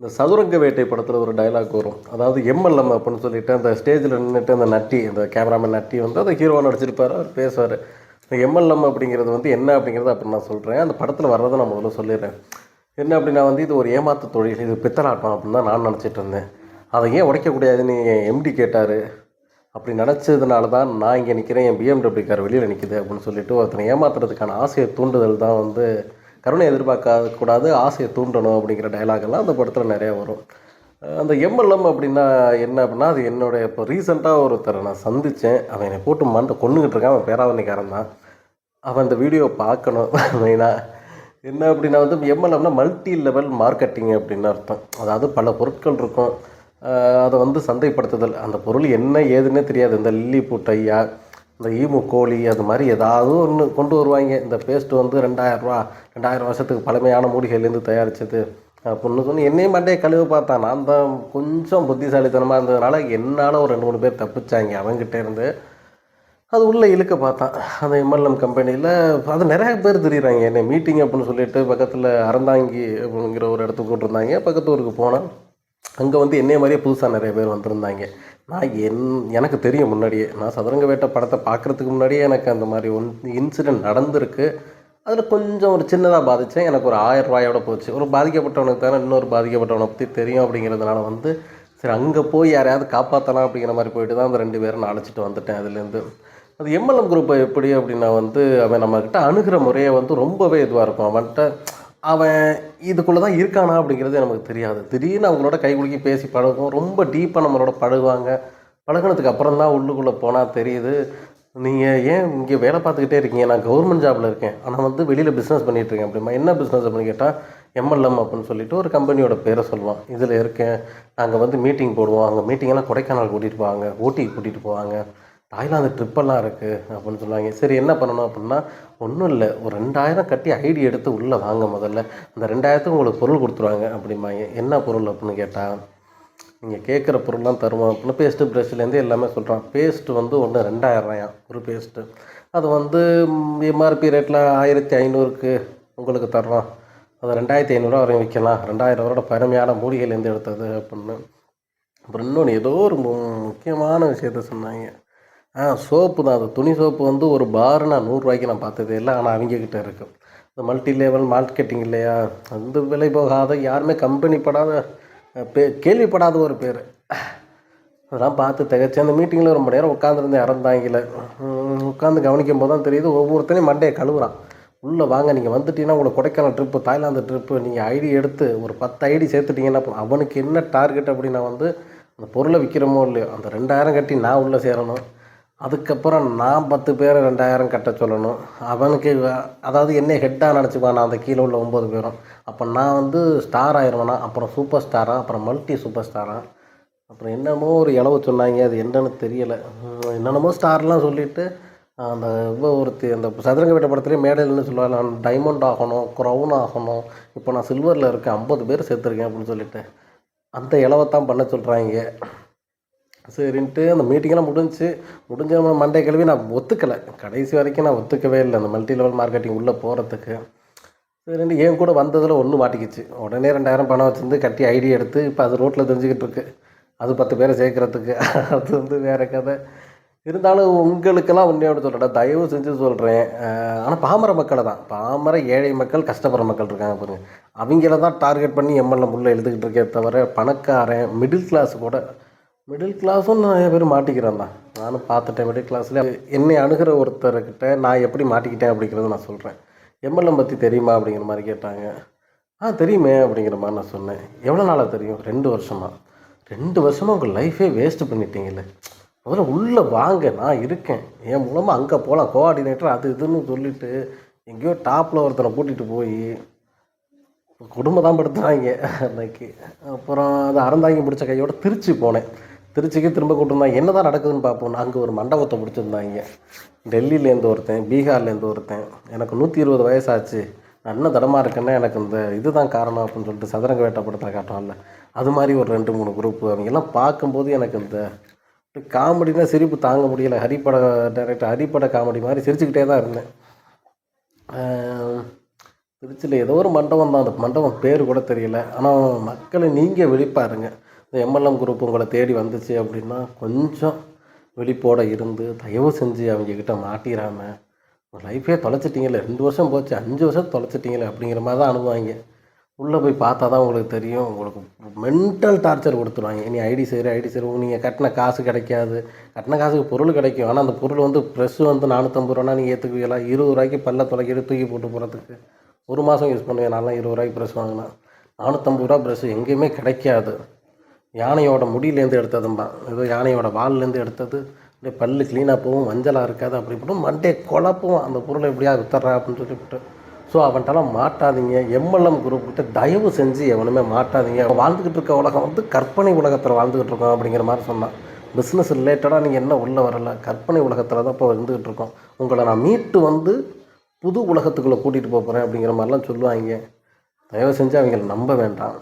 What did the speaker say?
இந்த சதுரங்க வேட்டை படத்தில் ஒரு டயலாக் வரும். அதாவது எம்எல்எம் அப்படின்னு சொல்லிட்டு அந்த ஸ்டேஜில் நின்றுட்டு அந்த நட்டி அந்த கேமராமேன் நட்டி வந்து அந்த ஹீரோவை நடிச்சிருப்பார் அவர் பேசுவார். இந்த எம்எல்எம் அப்படிங்கிறது வந்து என்ன அப்படிங்கிறத அப்படி நான் சொல்கிறேன் அந்த படத்தில் வர்றதை நான் முதல்ல சொல்லிடுறேன். என்ன அப்படின்னா வந்து இது ஒரு ஏமாத்த தொழில் இது பித்தலாட்டம் அப்படின்னு தான் நான் நினச்சிட்டு இருந்தேன். அதை ஏன் உடைக்கக்கூடாதுன்னு என் எம்டி கேட்டார். அப்படி நினச்சதுனால தான் நான் இங்கே நிற்கிறேன் என் பிஎம்டபிள்யூ கார் வெளியில் நிற்கிது அப்படின்னு சொல்லிட்டு ஒருத்தனை ஏமாத்துறதுக்கான ஆசையை தூண்டுதல் தான் வந்து கருணை எதிர்பார்க்க கூடாது ஆசையை தூண்டணும் அப்படிங்கிற டைலாகெல்லாம் அந்த படத்தில் நிறையா வரும். அந்த எம்எல்எம் அப்படின்னா என்ன அப்படின்னா அது என்னுடைய இப்போ ரீசெண்டாக ஒருத்தரை நான் சந்தித்தேன் அவன் என்னை போட்டு மண்டை கொண்டுகிட்டு இருக்கான். அவன் பேராவணிக்காரன் தான். அவன் அந்த வீடியோ பார்க்கணும் மெயினாக என்ன அப்படின்னா வந்து எம்எல்எம்னா மல்டி லெவல் மார்க்கெட்டிங் அப்படின்னு அர்த்தம். அதாவது பல பொருட்கள் இருக்கும். அதை வந்து சந்தைப்படுத்துதல். அந்த பொருள் என்ன ஏதுன்னே தெரியாது. இந்த லில்லி பூட்டையா இந்த ஈமு கோழி அது மாதிரி ஏதாவது ஒன்று கொண்டு வருவாங்க. இந்த பேஸ்ட் வந்து ரெண்டாயிரரூவா ரெண்டாயிரம் வருஷத்துக்கு பழமையான மூலிகையிலேருந்து தயாரித்தது அப்படின்னு சொல்லி என்னையும் மண்டையை கழுவ பார்த்தான். நான் தான் கொஞ்சம் புத்திசாலித்தனமாக இருந்ததுனால என்னால் ஒரு ரெண்டு மூணு பேர் தப்பிச்சாங்க அவங்ககிட்ட இருந்து. அது உள்ளே இழுக்க பார்த்தான். அந்த எம்எல்எம் கம்பெனியில் அது நிறைய பேர் தெரியுறாங்க. என்னை மீட்டிங் அப்படின்னு சொல்லிட்டு பக்கத்தில் அறந்தாங்கி அப்படிங்கிற ஒரு இடத்துக்கு கூட்டிருந்தாங்க. பக்கத்து ஊருக்கு போனேன். அங்கே வந்து என்னைய மாதிரியே புதுசாக நிறைய பேர் வந்திருந்தாங்க. நான் என் எனக்கு தெரியும் முன்னாடியே. நான் சதுரங்க வேட்டை படத்தை பார்க்குறதுக்கு முன்னாடியே எனக்கு அந்த மாதிரி ஒன் இன்சிடெண்ட் நடந்திருக்கு. அதில் கொஞ்சம் ஒரு சின்னதாக பாதித்தேன் எனக்கு ஒரு ஆயிரம் ரூபாயோட போச்சு. ஒரு பாதிக்கப்பட்டவனுக்கு தானே இன்னொரு பாதிக்கப்பட்டவனை பற்றி தெரியும் அப்படிங்கிறதுனால வந்து சரி அங்கே போய் யாரையாவது காப்பாற்றலாம் அப்படிங்கிற மாதிரி போயிட்டு தான் அந்த ரெண்டு பேரும் நான் அழைச்சிட்டு வந்துட்டேன் அதுலேருந்து. அது எம்எல்எம் குரூப்பை எப்படி அப்படின்னா வந்து அவன் நம்மக்கிட்ட அணுகிற முறையை வந்து ரொம்பவே இதுவாக இருக்கும். அவன்கிட்ட அவன் இதுக்குள்ளே தான் இருக்கானா அப்படிங்கிறது நமக்கு தெரியாது. திடீர்னு அவங்களோட கை குலுக்கி பேசி பழகும். ரொம்ப டீப்பாக நம்மளோட பழகுவாங்க. பழகினதுக்கு அப்புறம் தான் உள்ளுக்குள்ளே போனால் தெரியுது. நீங்கள் ஏன் இங்கே வேலை பார்த்துக்கிட்டே இருக்கீங்க? நான் கவர்மெண்ட் ஜாபில் இருக்கேன். ஆனால் வந்து வெளியில் பிஸ்னஸ் பண்ணிகிட்டு இருக்கேன் அப்படிமா. என்ன பிஸ்னஸ் அப்படின்னு கேட்டால் எம்எல்எம் அப்படின்னு சொல்லிட்டு ஒரு கம்பெனியோட பேரை சொல்லுவான். இதில் இருக்கேன். நாங்கள் வந்து மீட்டிங் போடுவோம். அங்கே மீட்டிங்கெல்லாம் கொடைக்கானல் கூட்டிகிட்டு போவாங்க. ஊட்டிக்கு கூட்டிகிட்டு போவாங்க. தாய்லாந்து ட்ரிப்பெல்லாம் இருக்குது அப்படின்னு சொல்லுவாங்க சரி என்ன பண்ணணும் அப்படின்னா ஒன்றும் இல்லை. ஒரு ரெண்டாயிரம் கட்டி ஐடி எடுத்து உள்ளே வாங்க முதல்ல. அந்த ரெண்டாயிரத்துக்கு உங்களுக்கு பொருள் கொடுத்துருவாங்க அப்படிம்பாங்க. என்ன பொருள் அப்படின்னு கேட்டால் நீங்கள் கேட்குற பொருள்லாம் தருவோம் அப்படின்னு பேஸ்ட்டு ப்ரெஷ்லேருந்து எல்லாமே சொல்கிறான் பேஸ்ட்டு வந்து ஒன்று ரெண்டாயிரரூவாயாம் ஒரு பேஸ்ட்டு அது வந்து எம்ஆர்பி ரேட்டில் ஆயிரத்தி ஐநூறுக்கு உங்களுக்கு தர்றோம். அது ரெண்டாயிரத்தி ஐநூறுரூவா வரையும் விற்கலாம். ரெண்டாயிரம் ரூபாயோட பழமையான மூலிகையிலேருந்து எடுத்தது அப்படின்னு. அப்புறம் இன்னொன்று ஏதோ ஒரு மு- முக்கியமான விஷயத்த சொன்னாங்க. ஆ சோப்பு தான். அது துணி சோப்பு வந்து ஒரு பார் நான் நூறுரூவாய்க்கு நான் பார்த்ததே இல்லை. ஆனால் அவங்கக்கிட்ட இருக்குது இந்த மல்டி லெவல் மார்க்கெட்டிங் இல்லையா? அந்த விலை போகாத யாருமே கம்பெனி படாத பே கேள்விப்படாத ஒரு பேர். அதெல்லாம் பார்த்து திகச்சு அந்த மீட்டிங்கில் ரொம்ப நேரம் உட்காந்துருந்தேன் இறந்தாங்கல உட்காந்து கவனிக்கும் போது தான் தெரியுது ஒவ்வொருத்தனையும் மண்டையை கழுவுறான். உள்ளே வாங்க நீங்கள் வந்துட்டீங்கன்னா உங்களை கொடைக்கானல் ட்ரிப்பு தாய்லாந்து ட்ரிப்பு நீங்கள் ஐடி எடுத்து ஒரு பத்து ஐடி சேர்த்துட்டிங்கன்னா அவனுக்கு என்ன டார்கெட் அப்படின்னா வந்து அந்த பொருளை விற்கிறோமோ இல்லையோ அந்த ரெண்டாயிரம் கட்டி நான் உள்ளே சேரணும். அதுக்கப்புறம் நான் பத்து பேரை ரெண்டாயிரம் கட்ட சொல்லணும். அவனுக்கு அதாவது என்னை ஹெட்டாக நினச்சிப்பான் நான் அந்த கீழே உள்ள ஒம்பது பேரும். அப்போ நான் வந்து ஸ்டார் ஆயிடுவேனா அப்புறம் சூப்பர் ஸ்டாராக அப்புறம் மல்டி சூப்பர் ஸ்டாராக அப்புறம் என்னமோ ஒரு இளவு சொன்னாங்க அது என்னன்னு தெரியலை. என்னென்னமோ ஸ்டார்லாம் சொல்லிவிட்டு அந்த இவ ஒருத்தி அந்த சதுரங்க வீட்டை படத்துலேயே மேடையில்னு சொல்லுவாங்க நான் டைமண்ட் ஆகணும் க்ரௌன் ஆகணும். இப்போ நான் சில்வரில் இருக்கேன் ஐம்பது பேர் சேர்த்துருக்கேன் அப்படின்னு சொல்லிட்டு. அந்த இளவத்தான் பண்ண சொல்கிறாங்க சரின்ட்டு அந்த மீட்டிங்கெல்லாம் முடிஞ்சுச்சு முடிஞ்ச மண்டே கிழவி கழுவி நான் ஒத்துக்கலை. கடைசி வரைக்கும் நான் ஒத்துக்கவே இல்லை அந்த மல்டி லெவல் மார்க்கெட்டிங் உள்ளே போகிறதுக்கு சரின்ட்டு என் கூட வந்ததில் ஒன்று மாட்டிக்கிச்சு. உடனே ரெண்டாயிரம் பணம் வச்சுருந்து கட்டி ஐடி எடுத்து இப்போ அது ரோட்டில் தெரிஞ்சுக்கிட்டு இருக்கு. அது பத்து பேரை சேர்க்குறதுக்கு. அது வந்து வேறு கதை. இருந்தாலும் உங்களுக்கெல்லாம் உண்மையோட சொல்கிறேன் தயவு செஞ்சு சொல்கிறேன் ஆனால் பாமர மக்களை தான். பாமர ஏழை மக்கள் கஷ்டப்படுற மக்கள் இருக்காங்க பாருங்கள் அவங்கள தான் டார்கெட் பண்ணி எம்எல்ஏ உள்ள எழுதுக்கிட்டு இருக்கே தவிர பணக்காரன் மிடில் கிளாஸ் கூட மிடில் கிளாஸும் நிறைய பேர் மாட்டிக்கிறேன் தான் நானும் பார்த்துட்டேன் மிடில் கிளாஸில் என்னை அணுகிற ஒருத்தர்கிட்ட நான் எப்படி மாட்டிக்கிட்டேன் அப்படிங்கிறத நான் சொல்கிறேன் எம்எல்ஏ பற்றி தெரியுமா அப்படிங்கிற மாதிரி கேட்டாங்க. ஆ தெரியுமே அப்படிங்கிற மாதிரி நான் சொன்னேன். எவ்வளோ நாளாக தெரியும்? ரெண்டு வருஷமாக ரெண்டு வருஷமாக உங்கள் லைஃபே வேஸ்ட் பண்ணிட்டீங்கல்ல முதல்ல உள்ளே வாங்க நான் இருக்கேன். என் மூலமாக அங்கே போகலாம் கோஆர்டினேட்டர் அது இதுன்னு சொல்லிவிட்டு எங்கேயோ டாப்பில் ஒருத்தனை கூட்டிகிட்டு போய் குடும்பம் தான் படுத்துனாங்க அன்னைக்கு. அப்புறம் அது அறந்தாங்கி பிடிச்ச கையோட திருச்சி போனேன். திருச்சிக்கு திரும்ப கூட்டிருந்தாங்க என்ன தான் நடக்குதுன்னு பார்ப்போம். அங்கே ஒரு மண்டபத்தை பிடிச்சிருந்தாங்க. டெல்லியிலேருந்து ஒருத்தன் பீகார்லேருந்து ஒருத்தன். எனக்கு நூற்றி இருபது வயசாச்சு. அண்ணன் தடமாக இருக்குன்னா எனக்கு இந்த இதுதான் காரணம் அப்படின்னு சொல்லிட்டு சதுரங்க வேட்டை படத்தில் காட்டுவான்ல. அது மாதிரி ஒரு ரெண்டு மூணு குரூப்பு அவங்கெல்லாம் பார்க்கும்போது எனக்கு இந்த காமெடினா சிரிப்பு தாங்க முடியலை. ஹரிப்பட டேரக்டர் ஹரிப்பட காமெடி மாதிரி சிரிச்சுக்கிட்டே தான் இருந்தேன். திருச்சியில் ஏதோ ஒரு மண்டபம் தான் அந்த மண்டபம் பேர் கூட தெரியல. ஆனால் மக்களை நீங்கள் விழிப்பாருங்க. இந்த எம்எல்எம் குரூப் உங்களை தேடி வந்துச்சு அப்படின்னா கொஞ்சம் விழிப்போட இருந்து தயவு செஞ்சு அவங்கக்கிட்ட மாட்டிடாம உங்கள் லைஃபே தொலைச்சிட்டிங்களே ரெண்டு வருஷம் போச்சு அஞ்சு வருஷம் தொலைச்சிட்டிங்களே அப்படிங்கிற மாதிரி தான் அனுபவாங்க உள்ளே போய் பார்த்தா தான் உங்களுக்கு தெரியும். உங்களுக்கு மென்டல் டார்ச்சர் கொடுத்துருவாங்க. நீ ஐடி செய்கிற ஐடி சரி நீங்கள் கட்டின காசு கிடைக்காது. கட்டின காசுக்கு பொருள் கிடைக்கும். ஆனால் அந்த பொருள் வந்து ப்ரெஸ்ஸு வந்து நானூற்றம்பது ரூபா நீங்கள் ஏற்றுக்குவீங்களா இருபது ரூபாய்க்கு பல்ல தொலைக்கிட்டு தூக்கி போட்டு போகிறதுக்கு ஒரு மாதம் யூஸ் பண்ணுவேன். நான்லாம் இருபது ரூபாய்க்கு ப்ரெஸ் வாங்கினேன். நானூற்றம்பது ரூபா ப்ரெஸ் எங்கேயுமே கிடைக்காது. யானையோட முடியிலேருந்து எடுத்ததும்பா. ஏதோ யானையோட வால்லேருந்து எடுத்தது. அப்படியே பல்லு க்ளீனாக போகும் மஞ்சளாக இருக்காது அப்படி இப்படி மண்டே குழப்பும் அந்த பொருளை எப்படியாவது வித்துட்றா அப்படின்னு சொல்லிவிட்டு. ஸோ அவன்கிட்டலாம் மாட்டாதீங்க. எம்எல்எம் குரூப் கிட்ட தயவு செஞ்சு எவனுமே மாட்டாதீங்க. அவன் வாழ்ந்துக்கிட்டு இருக்க உலகம் வந்து கற்பனை உலகத்தில் வாழ்ந்துக்கிட்டு இருக்கோம் அப்படிங்கிற மாதிரி சொன்னான். பிஸ்னஸ் ரிலேட்டடாக நீங்கள் என்ன உள்ளே வரல? கற்பனை உலகத்தில் தான் இப்போ இருந்துக்கிட்டு இருக்கோம். உங்களை நான் மீட்டு வந்து புது உலகத்துக்குள்ளே கூட்டிகிட்டு போக போகிறேன் அப்படிங்கிற மாதிரிலாம் சொல்லுவாங்க. தயவு செஞ்சு அவங்கள நம்ப வேண்டாம்.